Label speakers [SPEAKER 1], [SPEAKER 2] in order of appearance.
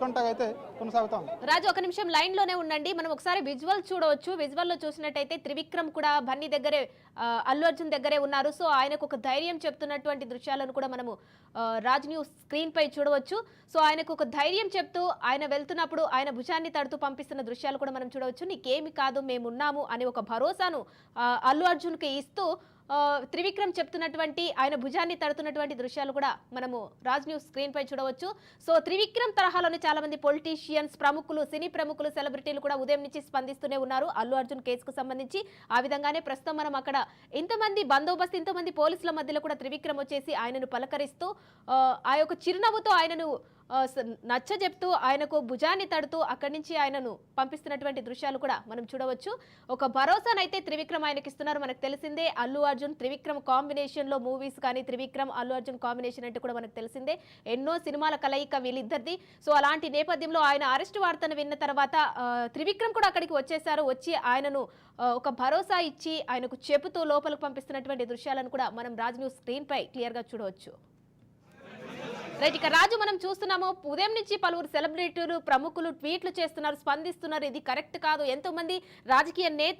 [SPEAKER 1] అయితే కొనసాగుతాం
[SPEAKER 2] రాజు ఒక నిమిషం లైన్లోనే ఉండండి. మనం ఒకసారి విజువల్ చూడవచ్చు. విజువల్లో చూసినట్టయితే త్రివిక్రమ్ కూడా బన్నీ దగ్గరే అల్లు అర్జున్ దగ్గరే ఉన్నారు. సో ఆయనకు ఒక ధైర్యం చెప్తున్నటువంటి దృశ్యాలను కూడా మనము రాజ్ న్యూస్ స్క్రీన్ పై చూడవచ్చు. సో ఆయనకు ఒక ధైర్యం చెప్తూ ఆయన వెళ్తున్నప్పుడు ఆయన భుజాన్ని తడుతూ పంపిస్తున్న దృశ్యాలు కూడా మనం చూడవచ్చు. నీకేమి కాదు మేము ఉన్నాము అని ఒక భరోసాను అల్లు అర్జున్కి ఇస్తూ త్రివిక్రమ్ చెప్తున్నటువంటి ఆయన భుజాన్ని తడుతున్నటువంటి దృశ్యాలు కూడా మనము రాజ్ న్యూస్ స్క్రీన్ పై చూడవచ్చు. సో త్రివిక్రమ్ తరహాలోనే చాలా మంది పొలిటీషియన్స్ ప్రముఖులు సినీ ప్రముఖులు సెలబ్రిటీలు కూడా ఉదయం నుంచి స్పందిస్తూనే ఉన్నారు. అల్లు అర్జున్ కేసుకు సంబంధించి. ఆ విధంగానే ప్రస్తుతం మనం అక్కడ ఇంతమంది బందోబస్తు ఇంతమంది పోలీసుల మధ్యలో కూడా త్రివిక్రమ్ వచ్చేసి ఆయనను పలకరిస్తూ ఆ, యొక్క చిరునవ్వుతో ఆయనను నచ్చ చెప్తూ ఆయనకు భుజాన్ని తడుతూ అక్కడి నుంచి ఆయనను పంపిస్తున్నటువంటి దృశ్యాలు కూడా మనం చూడవచ్చు. ఒక భరోసానైతే త్రివిక్రమ్ ఆయనకి ఇస్తున్నారు. మనకు తెలిసిందే అల్లు అర్జున్ త్రివిక్రమ్ కాంబినేషన్లో మూవీస్ కానీ త్రివిక్రమ్ అల్లు అర్జున్ కాంబినేషన్ అంటే కూడా మనకు తెలిసిందే. ఎన్నో సినిమాల కలయిక వీళ్ళిద్దరిది. సో అలాంటి నేపథ్యంలో ఆయన అరెస్ట్ వార్తను విన్న తర్వాత త్రివిక్రమ్ కూడా అక్కడికి వచ్చేసారు వచ్చి ఆయనను ఒక భరోసా ఇచ్చి ఆయనకు చెబుతూ లోపలికి పంపిస్తున్నటువంటి దృశ్యాలను కూడా మనం రాజ్ న్యూస్ స్క్రీన్ పై క్లియర్గా చూడవచ్చు. రైట్ ఇక రాజు మనం చూస్తున్నాము. ఉదయం నుంచి పలువురు సెలబ్రిటీలు ప్రముఖులు ట్వీట్లు చేస్తున్నారు స్పందిస్తున్నారు. ఇది కరెక్ట్ కాదు. ఎంతో మంది రాజకీయ నేతలు